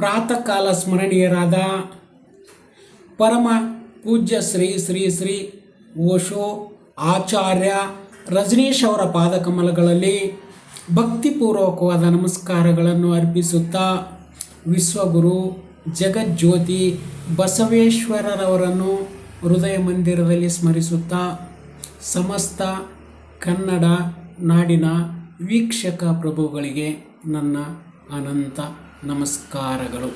ಪ್ರಾತಃ ಕಾಲ ಸ್ಮರಣೀಯರಾದ ಪರಮ ಪೂಜ್ಯ ಶ್ರೀ ಶ್ರೀ ಶ್ರೀ ಓಶೋ ಆಚಾರ್ಯ ರಜನೀಶ್ ಅವರ ಪಾದಕಮಲಗಳಲ್ಲಿ ಭಕ್ತಿಪೂರ್ವಕವಾದ ನಮಸ್ಕಾರಗಳನ್ನು ಅರ್ಪಿಸುತ್ತಾ ವಿಶ್ವಗುರು ಜಗಜ್ಯೋತಿ ಬಸವೇಶ್ವರರವರನ್ನು ಹೃದಯ ಮಂದಿರದಲ್ಲಿ ಸ್ಮರಿಸುತ್ತಾ ಸಮಸ್ತ ಕನ್ನಡ ನಾಡಿನ ವೀಕ್ಷಕ ಪ್ರಭುಗಳಿಗೆ ನನ್ನ ಅನಂತ ನಮಸ್ಕಾರಗಳು.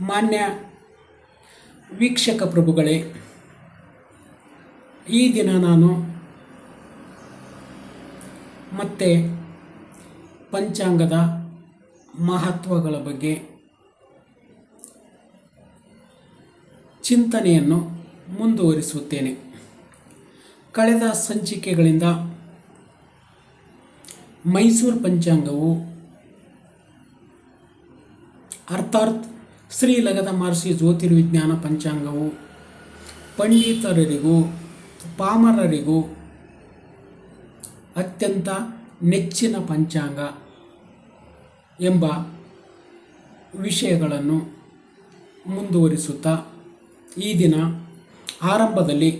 ಮಾನ್ಯ ವೀಕ್ಷಕ ಪ್ರಭುಗಳೇ, ಈ ದಿನ ನಾನು ಮತ್ತೆ ಪಂಚಾಂಗದ ಮಹತ್ವಗಳ ಬಗ್ಗೆ ಚಿಂತನೆಯನ್ನು ಮುಂದುವರಿಸುತ್ತೇನೆ. ಕಳೆದ ಸಂಚಿಕೆಗಳಿಂದ ಮೈಸೂರು ಪಂಚಾಂಗವು ಅರ್ಥಾತ್ ಶ್ರೀಲಗದ ಮಹರ್ಷಿ ಜ್ಯೋತಿರ್ವಿಜ್ಞಾನ ಪಂಚಾಂಗವು ಪಂಡಿತರರಿಗೂ ಪಾಮರರಿಗೂ ಅತ್ಯಂತ ನೆಚ್ಚಿನ ಪಂಚಾಂಗ ಎಂಬ ವಿಷಯಗಳನ್ನು ಮುಂದುವರಿಸುತ್ತಾ ಈ ದಿನ ಆರಂಭದಲ್ಲಿ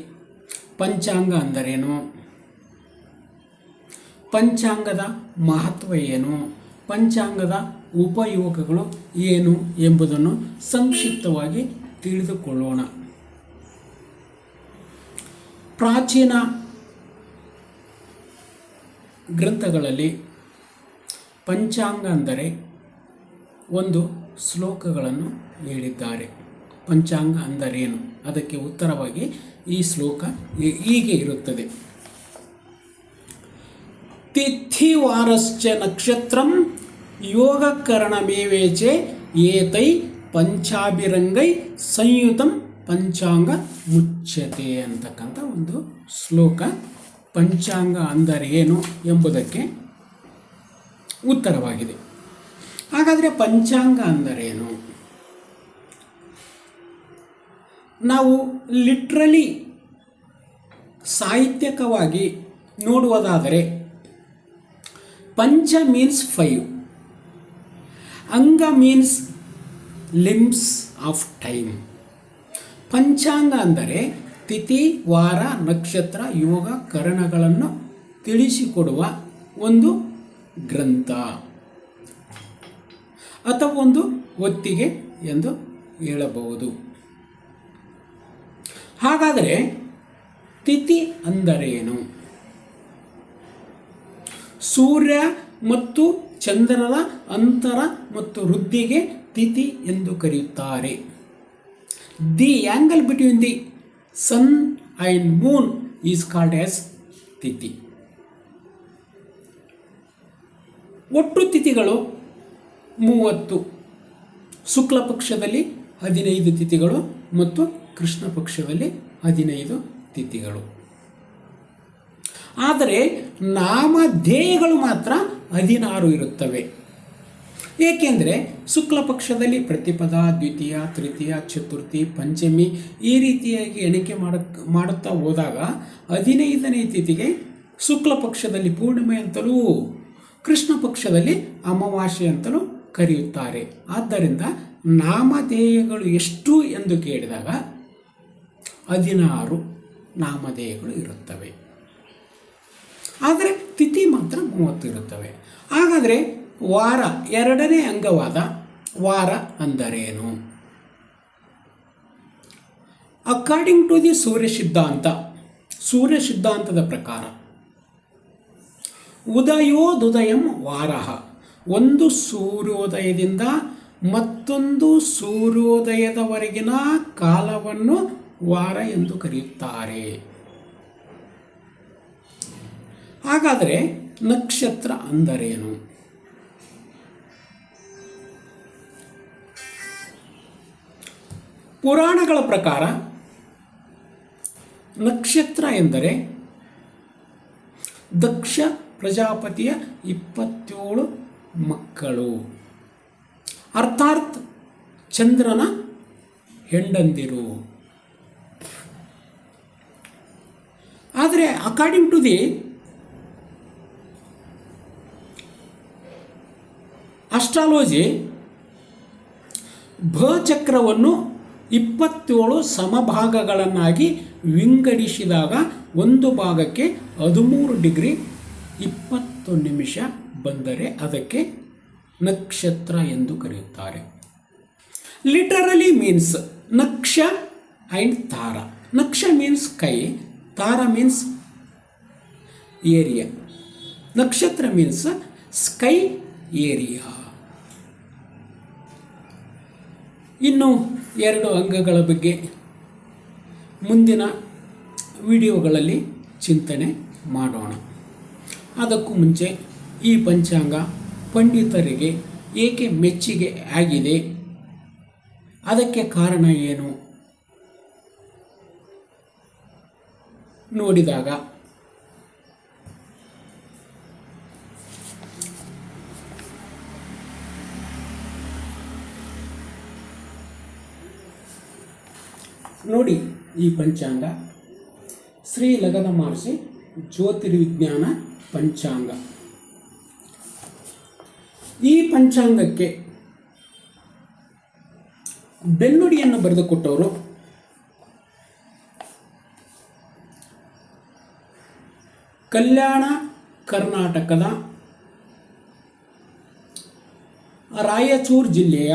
ಪಂಚಾಂಗ ಅಂದರೇನು? ಪಂಚಾಂಗದ ಮಹತ್ವ ಏನು? ಪಂಚಾಂಗದ ಉಪಯೋಗಗಳು ಏನು ಎಂಬುದನ್ನು ಸಂಕ್ಷಿಪ್ತವಾಗಿ ತಿಳಿದುಕೊಳ್ಳೋಣ. ಪ್ರಾಚೀನ ಗ್ರಂಥಗಳಲ್ಲಿ ಪಂಚಾಂಗ ಅಂದರೆ ಒಂದು ಶ್ಲೋಕಗಳನ್ನು ಹೇಳಿದ್ದಾರೆ. ಪಂಚಾಂಗ ಅಂದರೇನು? ಅದಕ್ಕೆ ಉತ್ತರವಾಗಿ ಈ ಶ್ಲೋಕ ಹೀಗೆ ಇರುತ್ತದೆ. ತಿಥಿವಾರಶ್ಚ ನಕ್ಷತ್ರಂ ಯೋಗಕರಣಮೇವೇಚೆ ಏತೈ ಪಂಚಾಭಿರಂಗೈ ಸಂಯುತಂ ಪಂಚಾಂಗ ಮುಚ್ಚತೆ ಅಂತಕ್ಕಂಥ ಒಂದು ಶ್ಲೋಕ. ಪಂಚಾಂಗ ಅಂದರೆ ಏನು ಎಂಬುದಕ್ಕೆ ಉತ್ತರವಾಗಿದೆ. ಹಾಗಾದರೆ ಪಂಚಾಂಗ ಅಂದರೇನು ನಾವು ಲಿಟ್ರಲಿ ಸಾಹಿತ್ಯಕವಾಗಿ ನೋಡುವುದಾದರೆ pancha means five anga means limbs of time panchanga ಅಂದರೆ ತಿಥಿ, ವಾರ, ನಕ್ಷತ್ರ, ಯೋಗ, ಕರಣಗಳನ್ನು ತಿಳಿಸಿಕೊಡುವ ಒಂದು ಗ್ರಂಥ. ಅಥವಾ ಒಂದು ಒತ್ತಿಗೆ ಎಂದು ಹೇಳಬಹುದು. ಹಾಗಾದರೆ ತಿಥಿ ಅಂದರೇನು? ಸೂರ್ಯ ಮತ್ತು ಚಂದ್ರರ ಅಂತರ ಮತ್ತು ವೃದ್ಧಿಗೆ ತಿಥಿ ಎಂದು ಕರೆಯುತ್ತಾರೆ. The angle between the sun and moon is called as tithi. ಒಟ್ಟು ತಿಥಿಗಳು ಮೂವತ್ತು. ಶುಕ್ಲ ಪಕ್ಷದಲ್ಲಿ ಹದಿನೈದು ತಿಥಿಗಳು ಮತ್ತು ಕೃಷ್ಣ ಪಕ್ಷದಲ್ಲಿ ಹದಿನೈದು ತಿಥಿಗಳು. ಆದರೆ ನಾಮಧೇಯಗಳು ಮಾತ್ರ ಹದಿನಾರು ಇರುತ್ತವೆ. ಏಕೆಂದರೆ ಶುಕ್ಲ ಪಕ್ಷದಲ್ಲಿ ಪ್ರತಿಪದ, ದ್ವಿತೀಯ, ತೃತೀಯ, ಚತುರ್ಥಿ, ಪಂಚಮಿ ಈ ರೀತಿಯಾಗಿ ಎಣಿಕೆ ಮಾಡಕ್, ಮಾಡುತ್ತಾ ಹೋದಾಗ ಹದಿನೈದನೇ ತಿಥಿಗೆ ಶುಕ್ಲ ಪಕ್ಷದಲ್ಲಿ ಪೂರ್ಣಿಮೆ ಅಂತಲೂ ಕೃಷ್ಣ ಪಕ್ಷದಲ್ಲಿ ಅಮಾವಾಸ್ಯೆ ಅಂತಲೂ ಕರೆಯುತ್ತಾರೆ. ಆದ್ದರಿಂದ ನಾಮಧೇಯಗಳು ಎಷ್ಟು ಎಂದು ಕೇಳಿದಾಗ ಹದಿನಾರು ನಾಮಧೇಯಗಳು ಇರುತ್ತವೆ. ಆದರೆ ತಿಥಿ ಮಾತ್ರ ಮೂವತ್ತು ಇರುತ್ತವೆ. ಹಾಗಾದರೆ ವಾರ ಎರಡನೇ ಅಂಗವಾದ ವಾರ ಅಂದರೇನು? ಅಕಾರ್ಡಿಂಗ್ ಟು ದಿ ಸೂರ್ಯ ಸಿದ್ಧಾಂತ, ಸೂರ್ಯ ಸಿದ್ಧಾಂತದ ಪ್ರಕಾರ, ಉದಯೋದುದಯಂ ವಾರ. ಒಂದು ಸೂರ್ಯೋದಯದಿಂದ ಮತ್ತೊಂದು ಸೂರ್ಯೋದಯದವರೆಗಿನ ಕಾಲವನ್ನು ವಾರ ಎಂದು ಕರೆಯುತ್ತಾರೆ. ಹಾಗಾದರೆ ನಕ್ಷತ್ರ ಅಂದರೇನು? ಪುರಾಣಗಳ ಪ್ರಕಾರ ನಕ್ಷತ್ರ ಎಂದರೆ ದಕ್ಷ ಪ್ರಜಾಪತಿಯ ಇಪ್ಪತ್ತೇಳು ಮಕ್ಕಳು. ಅರ್ಥಾತ್ ಚಂದ್ರನ ಹೆಂಡಂದಿರು. ಆದರೆ ಅಕಾರ್ಡಿಂಗ್ ಟು ದಿ ಅಸ್ಟ್ರಾಲಜಿ ಭಚಕ್ರವನ್ನು ಇಪ್ಪತ್ತೇಳು ಸಮಭಾಗಗಳನ್ನಾಗಿ ವಿಂಗಡಿಸಿದಾಗ ಒಂದು ಭಾಗಕ್ಕೆ ಹದಿಮೂರು ಡಿಗ್ರಿ ಇಪ್ಪತ್ತು ನಿಮಿಷ ಬಂದರೆ ಅದಕ್ಕೆ ನಕ್ಷತ್ರ ಎಂದು ಕರೆಯುತ್ತಾರೆ. Literally means naksha and tara. Naksha means sky, tara means area nakshatra means sky area ಇನ್ನು ಎರಡು ಅಂಗಗಳ ಬಗ್ಗೆ ಮುಂದಿನ ವಿಡಿಯೋಗಳಲ್ಲಿ ಚಿಂತನೆ ಮಾಡೋಣ. ಅದಕ್ಕೂ ಮುಂಚೆ ಈ ಪಂಚಾಂಗ ಪಂಡಿತರಿಗೆ ಏಕೆ ಮೆಚ್ಚುಗೆ ಆಗಿದೆ? ಅದಕ್ಕೆ ಕಾರಣ ಏನು? ನೋಡಿದಾಗ ನೋಡಿ ಈ ಪಂಚಾಂಗ. ಶ್ರೀ ಲಗನ ಮಹರ್ಷಿ ಜ್ಯೋತಿರ್ವಿಜ್ಞಾನ ಪಂಚಾಂಗ. ಈ ಪಂಚಾಂಗಕ್ಕೆ ಬೆನ್ನುಡಿಯನ್ನು ಬರೆದುಕೊಟ್ಟವರು ಕಲ್ಯಾಣ ಕರ್ನಾಟಕದ ರಾಯಚೂರು ಜಿಲ್ಲೆಯ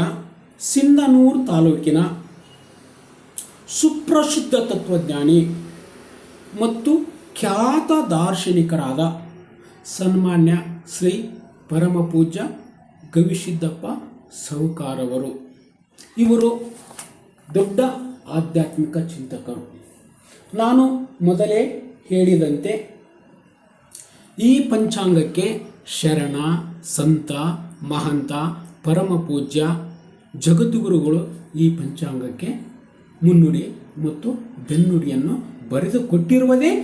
ಸಿಂಧನೂರು ತಾಲೂಕಿನ ಸುಪ್ರಸಿದ್ಧ ತತ್ವಜ್ಞಾನಿ ಮತ್ತು ಖ್ಯಾತ ದಾರ್ಶನಿಕರಾದ ಸನ್ಮಾನ್ಯ ಶ್ರೀ ಪರಮಪೂಜ್ಯ ಗವಿಸಿದ್ದಪ್ಪ ಸೌಕಾರವರು. ಇವರು ದೊಡ್ಡ ಆಧ್ಯಾತ್ಮಿಕ ಚಿಂತಕರು. ನಾನು ಮೊದಲೇ ಹೇಳಿದಂತೆ ಈ ಪಂಚಾಂಗಕ್ಕೆ ಶರಣ, ಸಂತ, ಮಹಂತ, ಪರಮಪೂಜ್ಯ, ಜಗದ್ಗುರುಗಳು ಈ ಪಂಚಾಂಗಕ್ಕೆ ಮುನ್ನುಡಿ ಮತ್ತು ಬೆನ್ನುಡಿಯನ್ನು ಬರೆದು ಕೊಟ್ಟಿರುವುದೇ